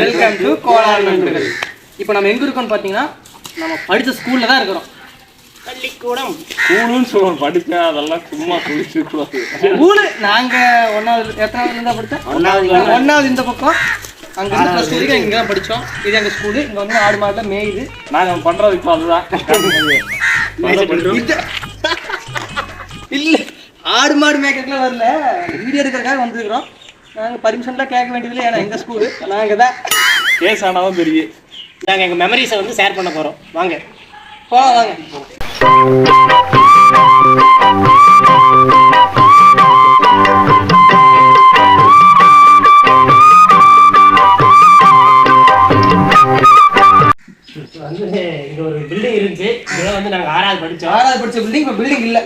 Welcome to Kolar நண்பர்கள் இப்போ நம்ம எங்க இருக்கோம்னு பார்த்தீங்கன்னா நம்ம படிச்ச ஸ்கூல்ல தான் இருக்கிறோம். பள்ளிக்கூடம். ஸ்கூலுன்னு சொல்லுவோம் படிப்பேன் அதெல்லாம் சும்மா குளிச்சு கூடாது. ஸ்கூலு நாங்க ஒன்னாவது எத்தனாவது இருந்தா படிச்சோம் ஒண்ணாவது ஒன்னாவது இந்த பக்கம். அங்க வரைக்கும் இங்க தான் படிச்சோம். இது எங்க ஸ்கூலு இங்க வந்து ஆடு மாடு மேயுது. நாங்க பண்றது இப்போ அதுதான். இல்ல ஆடு மாடு மேய்க்கிறதுக்குலாம் வரல. வீடியோ எடுக்கிறதுக்காக வந்துருக்கிறோம். நாங்க பர்மிஷன்லாம் கேட்க வேண்டியதில்லை ஏன்னா எங்க ஸ்கூலு நாங்க தான். கேஸ் ஆனாலும் தெரியும் நாங்க எங்க மெமரிஸை வந்து ஷேர் பண்ண போறோம். வாங்க. போலாம் வாங்க. வந்து இங்க ஒரு பில்டிங் இருந்துச்சு இதுல வந்து நாங்க ஆறாவது படிச்சோம். ஆறாவது படிச்ச பில்டிங் இப்போ பில்டிங் இல்ல.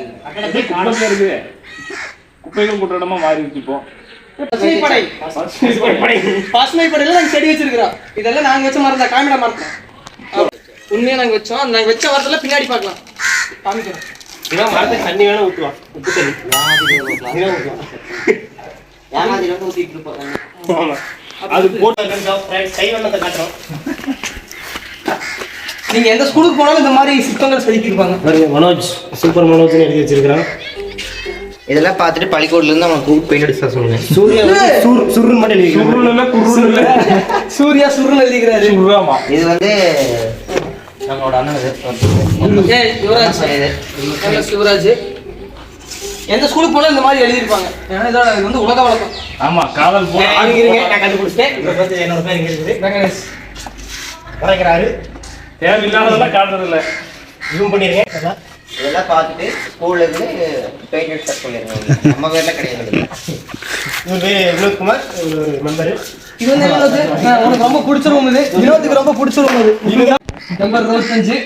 குப்பைங்க இருக்கு குப்பைகள் கூட்ட இடமா மாறி இருக்கு இப்போ. பசுமைப்படை பசுமை படையில நாங்க செடி வச்சிருக்கிறோம். இதெல்லாம் நாங்க வச்ச மரம் தான் காமிடா உண்மையா நாங்க வச்சோம். நாங்க வச்ச மரத்துல பின்னாடி பார்க்கலாம். காமிக்கிறோம். இவன் மரத்துக்கு தண்ணி வேணா உப்பு தண்ணி. ஆமா. அது போட்டு காட்டுறோம். நீங்க எந்த ஸ்கூலுக்கு போனாலும் இந்த மாதிரி சிற்பங்கள் செதுக்கியிருப்பாங்க பாருங்க மனோஜ் சூப்பர் மனோஜ்னு எழுதி வச்சிருக்கிறான். இதெல்லாம் பார்த்துட்டு பள்ளிக்கூடல இருந்து அவங்க கூப்பிட்டு பெயிண்ட் அடிச்சு சொல்லுங்க. சூர்யா சுர் சுருன்னு மட்டும் எழுதி குருள் இல்ல சூர்யா சுருள் எழுதிக்கிறாரு. குருவாமா இது வந்து நம்மளோட அண்ணன் இது. யுவராஜ். இது. யுவராஜ். எந்த ஸ்கூலுக்கு போனாலும் இந்த மாதிரி எழுதியிருப்பாங்க. ஏன்னா இதோட இது வந்து உலக வழக்கம். ஆமா காதல் இருங்க, நான் கண்டுபிடிச்சிட்டேன். என்னோட பேர் இங்க இருக்குது. வெங்கடேஷ். கலைக்கிறாரு தேவையில்லாததெல்லாம் காட்டுறது இல்ல ஜூம் பண்ணிருக்கேன் அதான். இதெல்லாம் பார்த்துட்டு ஸ்கூல்ல இருந்து பெயிண்ட் தர சொல்லிருங்க நம்ம பேர்ல கிடையாது. இவர் பேரு வினோத்குமார் ஒரு மெம்பரு இது வந்து ஆ, உனக்கு ரொம்ப பிடிச்ச ரூம் இது. வினோத்துக்கு ரொம்ப பிடிச்ச ரூம் இது நம்பர் இருபத்தஞ்சு.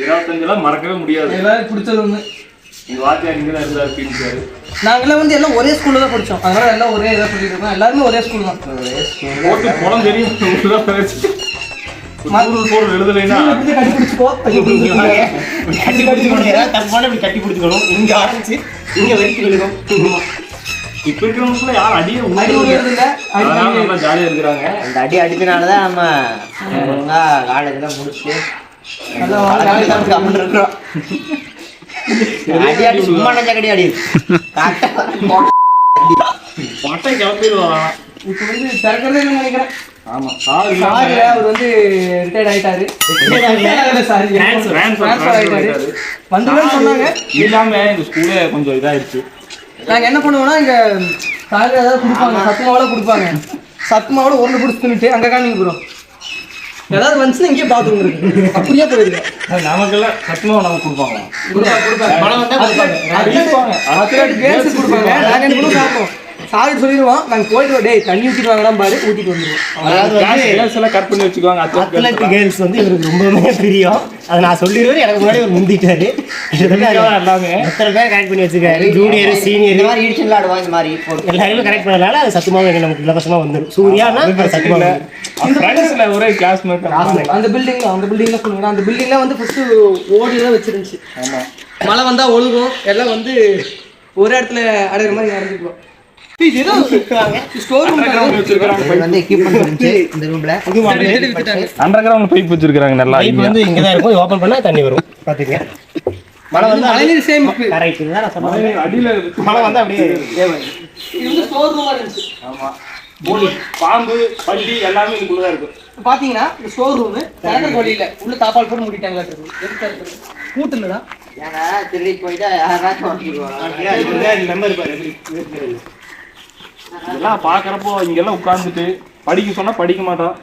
இருபத்தஞ்செல்லாம் மறக்கவே முடியாது. எல்லாரும் பிடிச்ச ரூம் எங்க வாத்தியார் இங்க தான் இருந்தாரு பீன்சாரு நாங்கெல்லாம் வந்து எல்லாம் ஒரே ஸ்கூல்ல தான் படிச்சோம். அதனால எல்லாம் ஒரே இதாக சொல்லிட்டு இருக்கோம். எல்லாருமே ஒரே ஸ்கூல் தான். போட்டு குளம் தெரியும். கட்டி பிடிச்சிக்கோ கட்டி பிடிச்சுக்கணும். இங்க ஆரம்பிச்சு இங்க வரைக்கும் இப்ப யாரும் அடியே அடி நல்லா ஜாலியா இருக்கிறாங்க. அந்த தான் நம்ம ஒழுங்கா காலேஜ்ல முடிச்சுட்டு நல்லா வாங்க, காலேஜ் தான் கம்முன்னு இருக்கிறோம். அடி அடி சும்மா அடி இப்போ வந்து திறக்கிறதே இல்லைன்னு நினைக்கிறேன். ஆமா. சார் சாரி அவர் வந்து ரிட்டையர்ட் ஆயிட்டாரு. வந்துடும் சொன்னாங்க. இல்லாம இந்த ஸ்கூலே கொஞ்சம் இதாயிருச்சு. நாங்க என்ன பண்ணுவோம்னா இங்க சாரி ஏதாவது கொடுப்பாங்க. சத்து மாவுல கொடுப்பாங்க. சத்து மாவுல உருண்டை பிடிச்சி தின்னுட்டு அங்க காணிங்க போறோம் ஏதாவது வந்துச்சுன்னா இங்கேயே பாத்ரூம் இருக்கு. அப்படியே போயிருக்கு நமக்கெல்லாம் சத்துமா நமக்கு கொடுப்பாங்க. கொடுப்பாங்க கொடுப்பாங்க. என்ன பண்ணுவோம் சாப்பிடுவோம். சாரி சொல்லிடுவோம் நாங்க போயிட்டு. டேய் தண்ணி ஊற்றிட்டு வாங்கலாம் பாரு ஊற்றிட்டு வந்துடுவோம் எல்லாம் கட் பண்ணி வச்சுக்குவாங்க அத்லட் கேர்ள்ஸ் வந்து இவருக்கு ரொம்பவுமே பிரியம் அதை நான் சொல்லிடுவேன் எனக்கு முன்னாடி ஒரு முந்திட்டாரு. எத்தனை பேர் கரெக்ட் பண்ணி வச்சிருக்காரு? ஜூனியர் இந்த சீனியர் மாதிரி இடிச்சு விளையாடுவாங்க இந்த மாதிரி எல்லாருமே கரெக்ட் பண்ணனால அது சத்துமாவும் எங்க நமக்கு இலவசமா வந்துடும் சூர்யானா ஃப்ரெண்ட்ஸ்ல ஒரே கிளாஸ்மேட் அந்த பில்டிங்ல அந்த பில்டிங்ல சொல்லுங்க அந்த பில்டிங்ல வந்து ஃபர்ஸ்ட் ஓடி தான் வச்சிருந்துச்சு. ஆமா. மழை வந்தா ஒழுகும் எல்லாம் வந்து ஒரு இடத்துல அடைகிற மாதிரி அடைஞ்சிக்குவோம் அண்டர் கிரவுண்ட் பைப் வச்சிருக்காங்க நல்லா பைப் வந்து இங்க தான் இருக்கும் ஓபன் பண்ணா தண்ணி வரும். பாத்துக்க மழை வந்து மழைநீர் சேமிப்பு. கரெக்ட் தான் நான் சொன்னேன் அடியில மழை வந்து அப்படியே இது வந்து ஸ்டோர் ரூமா இருந்துச்சு. ஆமா. பாம்பு பள்ளி எல்லாமே இதுக்குள்ளதான் இருக்கு. இப்ப பாத்தீங்கன்னா இந்த ஸ்டோர் ரூம் திறக்கிற வழி இல்ல உள்ள தாப்பால் போட்டு மூடிட்டாங்களா இருக்கு? கூட்டு இல்லடா. ஏன்னா திருடிட்டு போயிட்டா யாராச்சும் மெம்பர் பாரு. இதெல்லாம் பாக்குறப்போ இங்கெல்லாம் உட்கார்ந்துட்டு படிக்க சொன்னா படிக்க மாட்டோம்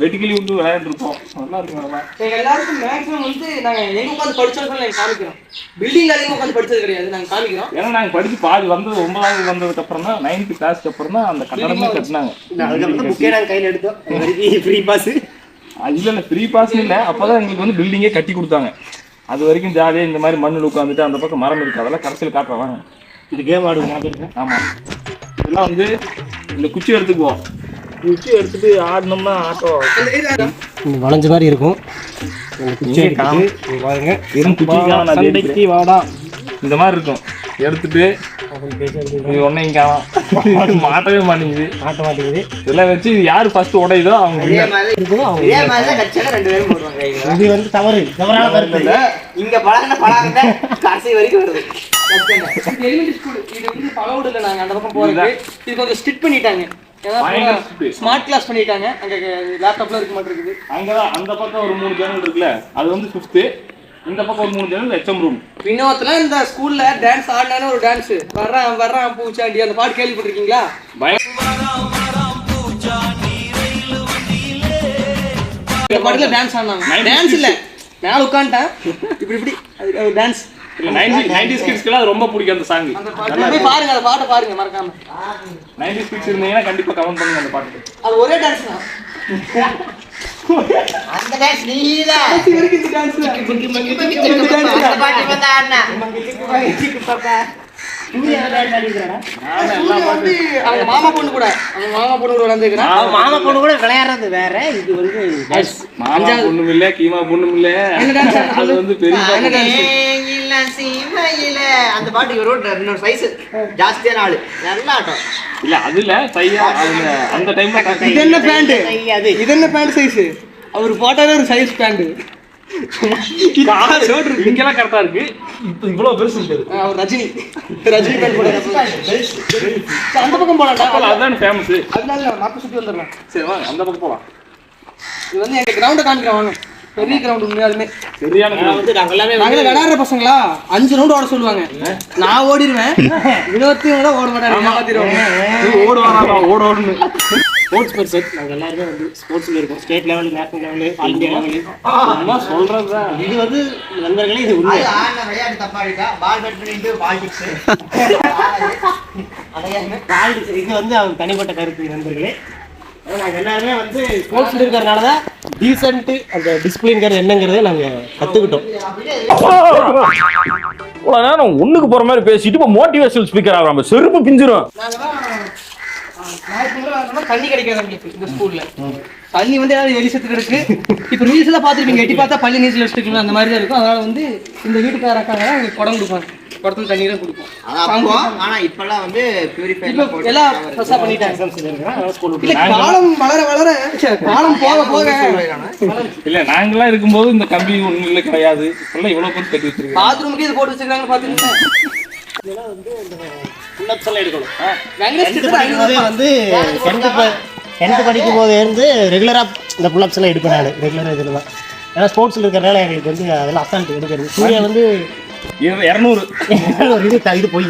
வெட்டிக்கிளி விட்டு விளையாண்டு இருப்போம் நல்லா இருக்கும் அதெல்லாம். எல்லாருக்கும் மேக்ஸிமம் வந்து நாங்க எங்க உட்காந்து படிச்சோம் நாங்க காமிக்கிறோம். பில்டிங்ல அதிகமா உட்காந்து படிச்சது கிடையாது நாங்க காமிக்கிறோம். ஏன்னா நாங்க படிச்சு பாதி வந்தது ஒன்பதாவது வந்ததுக்கு அப்புறம் தான் நைன்த் கிளாஸ்க்கு அப்புறம் தான் அந்த கட்டடமே கட்டினாங்க. அதுக்கப்புறம் புக்கே நாங்கள் கையில் எடுத்தோம். ஃப்ரீ பாஸ் அது இல்ல ஃப்ரீ பாஸ் இல்ல. அப்பதான் எங்களுக்கு வந்து பில்டிங்கே கட்டி கொடுத்தாங்க. அது வரைக்கும் ஜாலியா இந்த மாதிரி மண்ணில் உட்காந்துட்டு அந்த பக்கம் மரம் இருக்கு அதெல்லாம் கடைசியில் காட்டுறேன் வாங்க. இது கேம் ஆடுவோம் ஞாபகம் இதெல்லாம் வந்து இந்த குச்சி எடுத்துக்குவோம். குச்சி எடுத்துட்டு ஆடினோம்னா ஆட்டோ. அந்த இது இந்த வளைஞ்ச மாதிரி இருக்கும் பாருங்க. சண்டைக்கு. வாடா. இந்த மாதிரி இருக்கும். எடுத்துட்டு இது இங்க மாட்டவே மாட்டேங்குது. மாட்ட மாட்டேங்குது. இதெல்லாம் வச்சு இது யாரு ஃபர்ஸ்ட் உடையுதோ அவங்க இதே தான் வந்து தவறு. தவறான கருத்து. இல்ல, இங்க பழகின பழகின கடைசி வரைக்கும் வருது. இது எலிமெண்டரி ஸ்கூல் இது வந்து பழவோடு இல்லை நாங்கள் அந்த பக்கம் போகிறது இது கொஞ்சம் ஸ்ட்ரிட் பண்ணிட்டாங்க. ஸ்மார்ட் கிளாஸ் பண்ணிட்டாங்க. அங்கே லேப்டாப்லாம் இருக்க மாட்டேங்குது அங்கதான் அந்த பக்கம் ஒரு மூணு ஜன்னல் இருக்குல்ல. அது வந்து ஃபிஃப்த்து இந்த பக்கம் ஒரு மூணு ஜன்னல் ஹெச்எம் ரூம் வினோத்தில் இந்த ஸ்கூல்ல டான்ஸ் ஆடினான ஒரு டான்ஸ் வர்றான் வர்றான் பூச்சாண்டி. அந்த பாட்டு கேள்விப்பட்டிருக்கீங்களா? இந்த பாட்டுல டான்ஸ் ஆடினாங்க. டான்ஸ் இல்ல. மேல உட்காந்துட்டேன் இப்படி இப்படி. அது டான்ஸ் ரொம்ப பிடிக்கும் அந்த சாங் பாருங்க அந்த பாட்டை பாருங்க மறக்காம. நைன்டி கிட்ஸ் இருந்தீங்கன்னா கண்டிப்பா கமெண்ட் பண்ணுங்க அந்த பாட்டு அது ஒரே டான்ஸ் தான். அந்த டான்ஸ் கடைசி வரைக்கும் இந்த டான்ஸ் இந்த டான்ஸ் பாட்டு பார்த்தா ஆடினா. மாமா பொண்ணு கூட அவங்க மாமா பொண்ணு கூட அவன் மாமா பொண்ணு கூட விளையாடுறது வேற. இது வந்து. மாமா பொண்ணும் இல்ல கீமா பொண்ணும் இல்ல? அது வந்து பெரிய அந்த பாட்டு இவரோட இன்னொரு வயசு ஜாஸ்தியான ஆளு. நல்ல ஆட்டம். இல்ல அதுல சையா அதுல அந்த டைம்ல இது என்ன பேண்ட் அது. இது என்ன பேண்ட் சைஸ் அவர் போட்டாலே ஒரு சைஸ் பேண்ட் இங்கெல்லாம் கரெக்டா இருக்கு. இப்போ இவ்வளவு பெருசு இருக்குது அவர் ரஜினி. ரஜினி போட அந்த பக்கம் போலாம்டா. அதுதான் ஃபேமஸ் அதனால இல்ல, மரத்தை சுத்தி வந்துடலாம் சரி வாங்க அந்த பக்கம் போலாம். இது வந்து எங்க கிரவுண்டை காமிக்கிறேன் வாங்க. பெரிய கிரவுண்ட் உண்மையாலுமே. சரியான நான் வந்து நாங்க எல்லாமே நாங்களே விளையாடுற பசங்களா? அஞ்சு ரவுண்ட் ஓட சொல்லுவாங்க. நான் ஓடிடுவேன். கூட ஓட ஏமாத்திடுவாங்க ஓடுவானா ஓட ஓடுன்னு ஸ்போர்ட்ஸ் பர்சன் நாங்க எல்லாருமே வந்து ஸ்போர்ட்ஸ்ல இருக்கோம். State level national level all India level சும்மா சொல்றதுதான் இது வந்து நண்பர்களே இது உண்மை. விளையாட்டு தப்பா இருக்கா பால் பேட் பண்ணிட்டு பாலிடிக்ஸ் Politics, இது வந்து அவங்க தனிப்பட்ட கருத்து நண்பர்களே. ஆனா நாங்க எல்லாருமே வந்து ஸ்போர்ட்ஸ்ல இருக்கிறனால தான் டீசென்ட் அந்த டிசிப்ளின்ங்கிறது என்னங்கிறத நாங்க கத்துக்கிட்டோம். இவ்வளோ நேரம் ஒண்ணுக்கு போற மாதிரி பேசிட்டு இப்போ மோட்டிவேஷனல் ஸ்பீக்கர் ஆகிறோம் நம்ம செருப்பு பிஞ்சிரும். தண்ணி கிடைக்காது எங்களுக்கு இந்த ஸ்கூல்ல தண்ணி வந்து ஏதாவது எலி செத்து இருக்கு. இப்போ ரீல்ஸ் எல்லாம் பார்த்துருப்பீங்க எட்டி பார்த்தா பள்ளி நீச்சல் வச்சுட்டு அந்த மாதிரி தான் இருக்கும். அதனால வந்து இந்த வீட்டுக்கார அக்காங்க தான் எங்களுக்கு குடம் கொடுப்பாங்க. குடத்துல தண்ணி தான் கொடுப்போம் ஆனா இப்பெல்லாம் வந்து பியூரிஃபை இப்போ எல்லாம் ஃப்ரெஷ்ஷாக பண்ணிட்டாங்க. காலம் வளர வளர காலம் போக போக இல்ல நாங்கெல்லாம் இருக்கும்போது இந்த கம்பி ஒண்ணு இல்ல கிடையாது. இப்பெல்லாம் இவ்வளவு பேர் கட்டி வச்சிருக்காங்க. பாத்ரூமுக்கு இது போட்டு வச்சிருக்காங்க பாத்துருக்கீங்க புல்லப்ஸ் எடுக்கணும். வந்து டென்த்து டென்த்து படிக்கும் போதே இருந்து ரெகுலராக இந்த புல்லப்ஸ் எல்லாம் எடுப்பேன் நான். ரெகுலராக இதில் தான் ஏன்னா ஸ்போர்ட்ஸில் இருக்கிறனால எங்களுக்கு வந்து அதெல்லாம் அசால்ட் எடுக்கிறது சூர்யா வந்து இரு- இருநூறு. இது த- இது போய்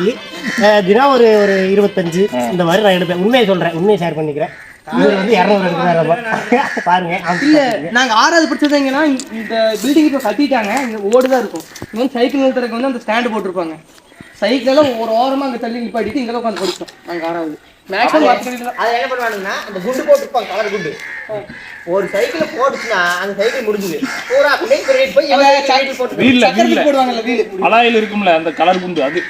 தினம் ஒரு ஒரு இருபத்தஞ்சு இந்த மாதிரி நான் எடுப்பேன். உண்மையை சொல்கிறேன் உண்மையை ஷேர் பண்ணிக்கிறேன். இவர் வந்து இரநூறு எடுக்கிறாரு பாருங்க இல்ல நாங்க ஆறாவது படிச்சது எங்கன்னா இந்த பில்டிங் இப்போ கட்டிட்டாங்க. இங்க ஓடு தான் இருக்கும் இங்க சைக்கிள் நிறுத்துறதுக்கு வந்து அந்த ஸ்டாண்ட் போட்டிருப்பாங்க. சைக்கிள் எல்லாம் ஒரு ஓரமா அங்க தள்ளி நிப்பாட்டிட்டு இங்க உட்காந்து படிச்சோம் நாங்க ஆறாவது. மேக்ஸிமம் அதை என்ன பண்ணுவானுங்கன்னா அந்த குண்டு போட்டுருப்பாங்க கலர் குண்டு. ஒரு சைக்கிள் போட்டுச்சுன்னா அந்த சைக்கிள் முடிஞ்சுது. பூரா அப்படியே திருடிட்டு போய் சைக்கிள் போட்டு வீல்ல வீல்ல. போடுவாங்கல்ல வீடு அலாயில் இருக்கும்ல அந்த கலர் குண்டு அது.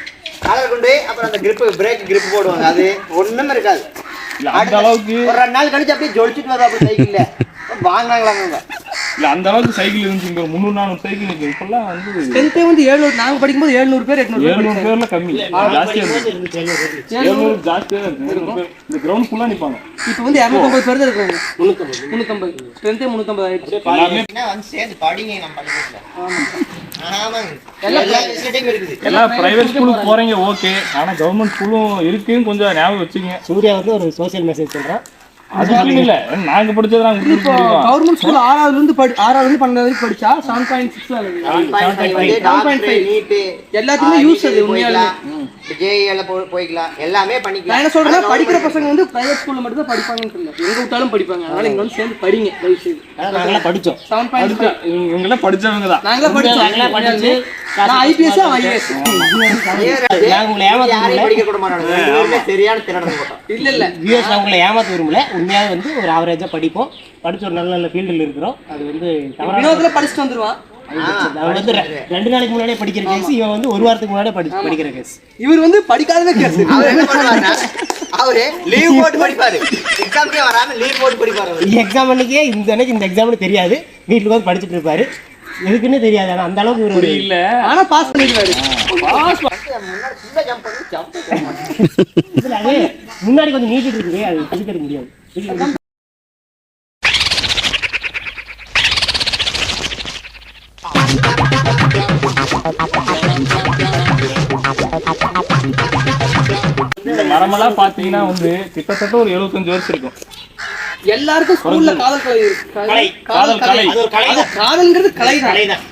கலர் குண்டு அப்புறம் அந்த grip பிரேக் grip போடுவாங்க அது. ஒண்ணுமே இருக்காது. இல்ல அந்த அளவுக்கு ஒரு ரெண்டு நாள் கழிச்சு அப்படியே ஜொலிச்சுட்டு வரும் அப்படி சைக்கிள்ல வாங்கினாங்களாங்க இல்ல அந்த அளவுக்கு சைக்கிள் இருந்துச்சு இங்க முந்நூறு நானூறு சைக்கிள் இருக்கு. இப்பெல்லாம் வந்து டென்த்தே வந்து ஏழ்நூறு நாங்க படிக்கும்போது ஏழ்நூறு பேர் எட்நூறு எழுநூறு பேர்ல கம்மி. ஜாஸ்தியா இருக்கு இருந்துச்சு. எழுநூறு எழுநூறு ஜாஸ்தியா தான் இருக்கு இந்த கிரவுண்ட் ஃபுல்லா நிப்பாங்க. இப்போ வந்து இரநூத்தம்பது பேர் தான் இருக்காங்க முந்நூற்றம்பது ஸ்ட்ரென்த்தே முந்நூற்றம்பது ஆயிடுச்சு. எல்லாமே வந்து சேர்ந்து படிங்க நம்ம எல்லா பிரைவேட் ஸ்கூலுக்கு போறீங்க. ஓகே ஆனா கவர்மெண்ட் ஸ்கூலும் இருக்குன்னு கொஞ்சம் ஞாபகம் வச்சுங்க சூர்யா வந்து ஒரு சோஷியல் மெசேஜ் சொல்கிறான் அதுக்கு இல்ல. நாங்க படிச்சது நாங்க இப்போ கவர்மெண்ட் ஸ்கூல் ஆறாவதுல இருந்து படி ஆறாவதுல இருந்து பன்னெண்டாவது வரைக்கும் படிச்சா செவன் பாயிண்ட் சிக்ஸ் வந்து டாக்டர் நீட்டு எல்லாத்துக்குமே யூஸ் அது உண்மையாலுமே. ஜேஇல போய்க்கலாம். எல்லாமே பண்ணிக்கலாம். என்ன சொல்றேன்னா படிக்கிற பசங்க வந்து பிரைவேட் ஸ்கூல்ல மட்டும் தான் படிப்பாங்கன்னு தெரியல எங்க விட்டாலும் படிப்பாங்க. அதனால இங்க வந்து சேர்ந்து படிங்க தயவு செய்து அதான் நாங்களாம் படித்தோம் செவன் பாயிண்ட் படிச்சா இவங்க இவங்கெல்லாம் படிச்சவங்க தான். நாங்களே படிச்சோம். நாங்களே படிச்சு நான் ஐபிஎஸ் ஐஏஎஸ் நாங்க உங்களை ஏமாத்த யாரையும் படிக்க கூட பேருமே சரியான திறனை போட்டோம் இல்ல இல்ல. உங்களை ஏமாத்த விரும்பல. உண்மையாக வந்து ஒரு ஆவரேஜாக படிப்போம். படிச்சு ஒரு நல்ல நல்ல ஃபீல்டில் இருக்கிறோம். அது வந்து தவறான வினோத்ல படிச்சுட்டு வந்துருவான் அவன் வந்து ரெண்டு நாளைக்கு முன்னாடியே படிக்கிற கேஸ் இவன் வந்து ஒரு வாரத்துக்கு முன்னாடியே படி படிக்கிற கேஸ் இவர் வந்து படிக்காதவே கேஸ் அவர் என்ன பண்ணுவாருன்னா அவரு லீவ் போட்டு படிப்பாரு. எக்ஸாம்க்கே வராம லீவ் போட்டு படிப்பாரு எக்ஸாம் அன்னைக்கே இந்த அன்னைக்கு இந்த எக்ஸாம்னு தெரியாது. வீட்டுக்கு வந்து படிச்சுட்டு இருப்பாரு. எதுக்குன்னு தெரியாது. ஆனா அந்த அளவுக்கு இவரு ஒரு இல்ல ஆனா பாஸ் பண்ணிடுவாரு. முன்னாடி ஃபுல்லா ஜம்ப் பண்ணி ஜம்ப் இதுல அது முன்னாடி கொஞ்சம் நீட்டிட்டு இருக்குது அது முடியாது. மரமெல்லாம் பாத்தீங்கன்னா வந்து கிட்டத்தட்ட ஒரு எழுபத்தஞ்சு வருஷம் இருக்கும். எல்லாருக்கும் ஸ்கூல்ல காதல் கலை. காதல் கலை. அது ஒரு கலை காதல்ங்கிறது கலை தான் கலைதான்.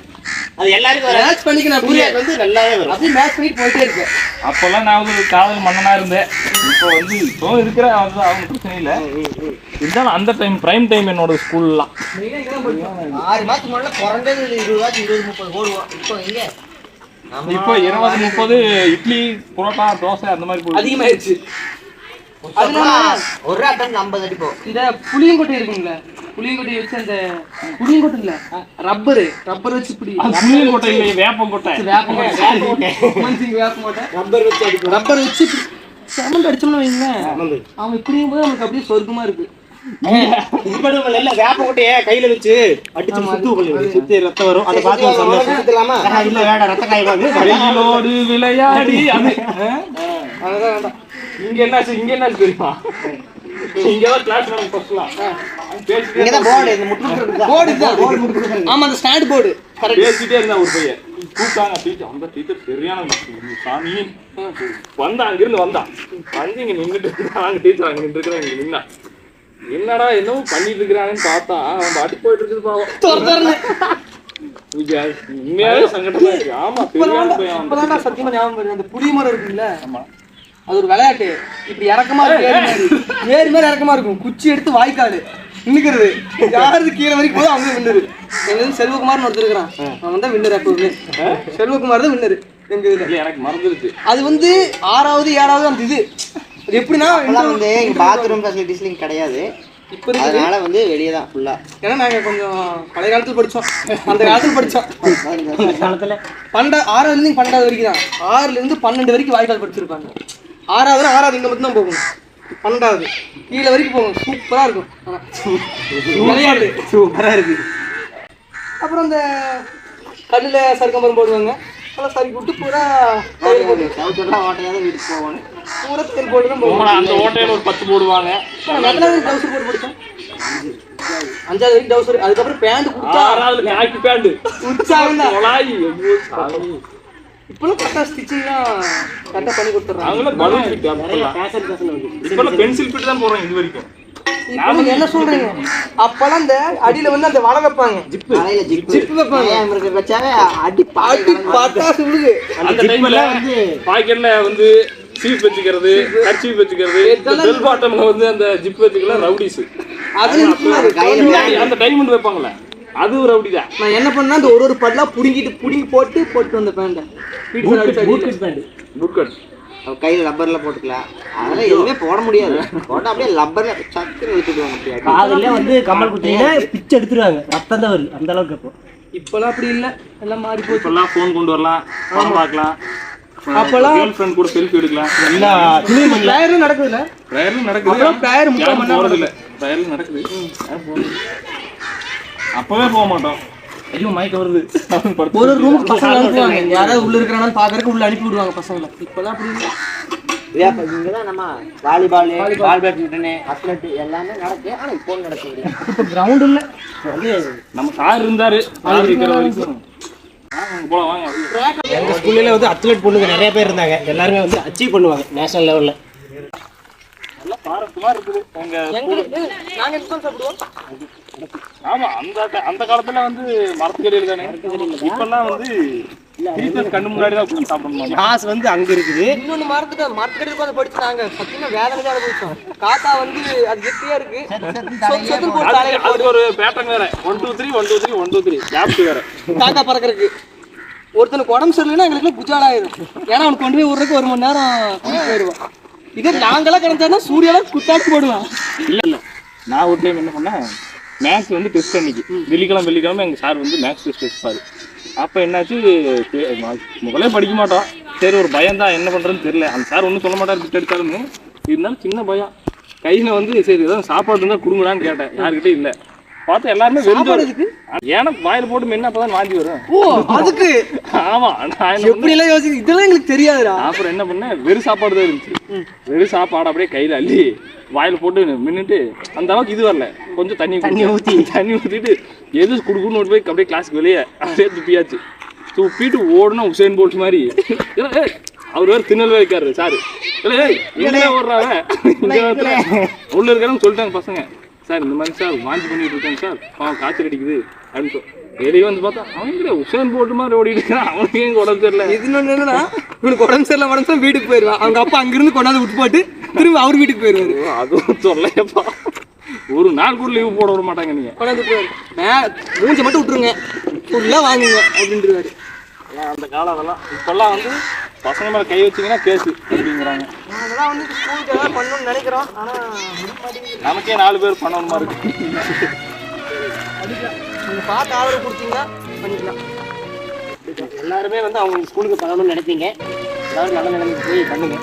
அது எல்லாருக்கும் மேட்ச் பண்ணிக்க நான் புரியாது வந்து நல்லாவே வரும். அப்படியே மேட்ச் பண்ணிட்டு போயிட்டே இருக்கேன் அப்பெல்லாம் நான் வந்து ஒரு காதல் மன்னனா இருந்தேன். இப்போ வந்து இப்போ இருக்கிற அவங்க அவங்க பிரச்சனை இல்ல. இருந்தாலும் அந்த டைம் பிரைம் டைம் என்னோட ஸ்கூல்லாம் ஆறு மாசத்துக்கு முன்னாடி குறைஞ்சது இருபதாச்சும் இருபது முப்பது ஓடுவோம் இப்போ நம்ம இப்போ இருபது முப்பது இட்லி புரோட்டா தோசை அந்த மாதிரி அதனால ஒரு அட்டம் ஐம்பது அடிப்போம் இந்த புளியங்கொட்டை இருக்குங்களா புளியங்கொட்டை வச்சு அந்த புளியங்கொட்டை இல்ல ரப்பரு ரப்பர் வச்சு இப்படி அது புளியங்கொட்டை இல்லையே வேப்பங்கொட்டை. வேப்பங்கொட்டை. வேப்பங்கொட்டை. ரப்பர் வச்சு அடிக்கும் ரப்பர் வச்சு இப்படி செமண்ட் அடிச்சோம்னு வைங்களேன் அவன் இப்படியும் போது நமக்கு அப்படியே சொர்க்கமா இருக்கு. இல்ல கையில வச்சு அடிச்சு சுத்து சுத்தி ரத்தம் வரும். அதை பார்த்து இல்ல வேண்டாம் ரத்த விளையாடி அது அதுதான் வேண்டாம் இங்க என்னாச்சு? இங்க என்னாச்சு தெரியுமா? இங்க தான் கிளாஸ் பேசிட்டே இங்கதான் போர்டு இந்த முட்டு இருக்குதா? போர்டு தான். ஆமா அந்த ஸ்டாண்ட் போர்டு கரெக்ட் பேசிட்டே இருந்தா ஒரு பையன். கூப்பிட்டாங்க டீச்சர் அந்த டீச்சர் சரியான. சாமி. வந்தா அங்கிருந்து வந்தான். வந்து இங்க நின்றுட்டு இருந்தாங்க டீச்சர் அங்க நின்று இருக்கிறாங்க இங்க நின்னா. என்னடா என்னவோ பண்ணிட்டு இருக்கிறாங்கன்னு பார்த்தா அவன் பாட்டி போயிட்டு இருக்குது பாவம். உண்மையாவே சங்கடமா இருக்கு. ஆமா சத்தியமா ஞாபகம் வருது. அந்த புளிய மரம் இருக்குல்ல அது ஒரு விளையாட்டு. இப்படி இறக்கமா இருக்கும் ஏரி மாதிரி இறக்கமா இருக்கும். குச்சி எடுத்து வாய்க்காடு நின்னுக்கிறது. யாரு கீழே வரைக்கும் போதும் அவங்க வின்னரு எங்க வந்து செல்வகுமார்னு ஒருத்தர் இருக்கிறான். அவன் தான் வின்னர் எப்பவுமே செல்வகுமார் தான் வின்னர் எங்க இதுல. எனக்கு மறந்துருச்சு. அது வந்து ஆறாவது ஏழாவது அந்த இது. அது எப்படின்னா வந்து இங்க பாத்ரூம் ஃபெசிலிட்டிஸ்லாம் கிடையாது. இப்ப அதனால வந்து வெளியே தான் ஃபுல்லா ஏன்னா நாங்க கொஞ்சம் பழைய காலத்துல படிச்சோம். அந்த காலத்துல படிச்சோம். காலத்துல. பன்னெண்டா ஆறாவதுல இருந்து பன்னெண்டாவது வரைக்கும் தான் ஆறுல இருந்து பன்னெண்டு வரைக்கும் வாய்க்கால் படிச்சிருப்பாங்க. ஆறாவது ஆறாவது இங்க மட்டும் தான் போகும். பன்னெண்டாவது. கீழே வரைக்கும் போகும். சூப்பரா இருக்கும். விளையாட்டு சூப்பரா இருக்கு. அப்புறம் அந்த கல்லுல சறுக்கம்பரம் போடுவாங்க. அதெல்லாம் சறுக்கி விட்டு பூரா சவுத்தெல்லாம் ஓட்டையாக தான் வீட்டுக்கு போகணும் பூரா தையல் போட்டு தான் போவோம். போனா அந்த ஓட்டையில ஒரு பத்து போடுவாங்க. எத்தனாவது டவுசர் போட்டு படிச்சோம் அஞ்சாவது வரைக்கும் டவுசர் அதுக்கப்புறம் பேண்ட் ஆறாவது பேண்டு உற்சாகம் தான் இப்பெல்லாம் கரெக்டாக ஸ்டிச்சிங்லாம் கரெக்டாக பண்ணி கொடுத்துட்றாங்க. அவங்கள பலூன் ஃபிட் அப்பெல்லாம் ஃபேஷன் ஃபேஷன் வந்து இப்பெல்லாம் பென்சில் ஃபிட் தான் போடுறோம் இது வரைக்கும். என்ன சொல்றீங்க? அப்பெல்லாம் அந்த அடியில வந்து அந்த வலை வைப்பாங்க. ஜிப்பு. ஜிப்பு. வைப்பாங்க. வச்சாவே அடி அடி பட்டாசு விழுது அந்த டைம்ல வந்து பாக்கெட்ல வந்து சீப் வச்சுக்கிறது கர்ச்சீப் வச்சுக்கிறது பெல் பாட்டம்ல வந்து அந்த ஜிப் வச்சுக்கலாம் ரவுடிஸ். கையில அந்த டைமண்ட் வைப்பாங்கல்ல. அது ஒரு ரவுடி தான் நான் என்ன பண்ணா அந்த ஒரு ஒரு பல்லா புடுங்கிட்டு புடுங்கி போட்டு போட்டு வந்த பேண்ட. Boot fit pant. கட் அவ கையில ரப்பர்ல போட்டுக்கலாம். அதெல்லாம் எதுவுமே போட முடியாது. போட்டா அப்படியே சக்குன்னு இழுத்துடுவாங்க அப்படியே. காதல்ல வந்து கம்மல் குத்தினா பிச்சு எடுத்துருவாங்க. ரத்தம் தான் வருது. அந்த அளவுக்கு இப்போ இப்பெல்லாம் அப்படி இல்ல. எல்லாம் மாறி போச்சு. இப்பெல்லாம் ஃபோன் கொண்டு வரலாம். படம் பார்க்கலாம். அப்பெல்லாம் கேர்ள் ஃப்ரெண்ட் கூட செல்ஃபி எடுக்கலாம். எல்லா துணியும் பண்ணல பிளேயரும் நடக்குதுல்ல? ப்ரேயர்லும் நடக்குது. இல்ல ப்ரேயர்லும் நடக்குது. இல்ல. அப்பவே போக மாட்டோம். ஐயோ மயக்க வருது. ஒரு ரூம் பசங்க அனுப்புவாங்க. யாராவது உள்ள இருக்கிறான்னு பாக்குறதுக்கு உள்ள அனுப்பி விடுவாங்க பசங்களை. இப்பெல்லாம் அப்படி இல்ல. வாலிபால் பால் பேட்மிண்டன் அத்லெட் எல்லாமே நடக்கு ஆனா இப்போ நடக்க முடியாது இப்போ கிரவுண்ட் இல்ல. வந்து நம்ம சார் இருந்தாரு. சார் இருக்கிற வரைக்கும். எங்க ஸ்கூல்ல வந்து அத்லெட் பொண்ணுங்க நிறைய பேர் இருந்தாங்க. எல்லாருமே வந்து அச்சீவ் பண்ணுவாங்க. நேஷனல் லெவல்ல ஆமா அந்த அந்த காலத்துல வந்து மரத்துக்கடியில் தானே? இப்பெல்லாம் வந்து கண்ணு முன்னாடி தான் உட்கார்ந்து சாப்பிடணும் காசு வந்து அங்க இருக்குது. இன்னொன்னு மறந்துட்டோம் மரத்துக்கடி உட்காந்து படிச்சு நாங்க சத்தியமா வேதனை தான் அனுபவிச்சோம் காத்தா வந்து அது கெட்டியா இருக்கு. சொத்து சொத்துன்னு போட்டு தலையில அது ஒரு பேட்டர்ன் வேற. One two three one two three one two three capped வேற. காக்கா பறக்கறதுக்கு. ஒருத்தனுக்கு உடம்பு சரியில்லைன்னா எங்களுக்கு குஜால் ஆயிடும் ஏன்னா அவனுக்கு கொண்டு போய் விடுறதுக்கு ஒரு மணி நேரம் போயிடுவான். இதே நாங்களாம் கிடந்தாருன்னா சூர்யாலாம் குத்தாக்கு போடுவான். இல்ல இல்ல. நான் ஒரு டைம் என்ன பண்ணேன்? மேக்ஸ் வந்து டெஸ்ட் அன்னைக்கு வெள்ளிக்கிழமை வெள்ளிக்கிழமை எங்க சார் வந்து மேக்ஸ் டெஸ்ட் வச்சுப்பாரு. அப்ப என்னாச்சு? முதலே படிக்க மாட்டோம் சரி ஒரு பயம் தான் என்ன பண்றதுன்னு தெரியல. அந்த சார் ஒன்றும் சொல்ல மாட்டார் பிட் எடுத்தாலுமே இருந்தாலும் சின்ன பயம். கையில வந்து சரி ஏதாவது சாப்பாடு இருந்தால் கொடுங்கடான்னு கேட்டேன். யாருக்கிட்டே இல்லை. பார்த்தா எல்லாருமே வெறும் ஏன்னா வாயில போட்டு மென்னு அப்பதான் வாந்தி வரும். ஓ அதுக்கு? ஆமா எப்படி எல்லாம் யோசிக்க இதெல்லாம் எங்களுக்கு தெரியாதுடா. அப்புறம் என்ன பண்ணேன்? வெறும் சாப்பாடு தான் இருந்துச்சு. வெறும் சாப்பாடு அப்படியே கையில அள்ளி வாயில போட்டு மின்னுட்டு அந்த அளவுக்கு இது வரல. கொஞ்சம் தண்ணி தண்ணி ஊத்தி. தண்ணி ஊத்திட்டு எது குடுக்குன்னு போய் அப்படியே கிளாஸ்க்கு வெளியே அப்படியே துப்பியாச்சு. துப்பிட்டு ஓடணும் உசேன் போல்ட் மாதிரி. அவர் வேற திருநெல்வேலிக்காரரு சாரு. இல்ல. ஓடுறாங்க உள்ள இருக்காருன்னு சொல்லிட்டாங்க பசங்க. சார் இந்த மாதிரி சார் வாந்தி பண்ணிட்டு இருக்காங்க சார். பாவம் காய்ச்சல் அடிக்குது. அப்படின்னு சொல் வெளியே வந்து பார்த்தா அவன் கூட உசேன் போல்ட் மாதிரி ஓடிட்டு இருக்கான். அவனுக்கு ஏன் உடம்பு தெரியல இது என்னன்னா இவனுக்கு உடம்பு சரியில்லை உடம்பு சரியில்லை வீட்டுக்கு போயிடுவான். அவங்க அப்பா அங்கிருந்து கொண்டாந்து விட்டு போட்டு திரும்ப அவர் வீட்டுக்கு போயிடுவாரு. அதுவும் சொல்லையப்பா ஒரு நாள் கூட லீவு போட விட மாட்டாங்க நீங்க. கொண்டாந்து மே மூஞ்சை மட்டும் விட்டுருங்க. ஃபுல்லாக வாங்குங்க அப்படின்றாரு ஆனா, அந்த காலம் அதெல்லாம் இப்பெல்லாம் வந்து பசங்க மேல கை வச்சீங்கன்னா கேஸு அப்படிங்கிறாங்க. அதெல்லாம் வந்து ஸ்கூலுக்கு ஏதாவது பண்ணணும்னு நினைக்கிறோம். ஆனால் நமக்கே நாலு பேர் பண்ணணுமா இருக்கு? நீங்கள் பார்த்து ஆதரவு கொடுத்தீங்கன்னா பண்ணிக்கலாம். எல்லாருமே வந்து அவங்க ஸ்கூலுக்கு பண்ணணும்னு நினைப்பீங்க. எல்லாரும் நல்ல நிலைமைக்கு போய் பண்ணுங்க.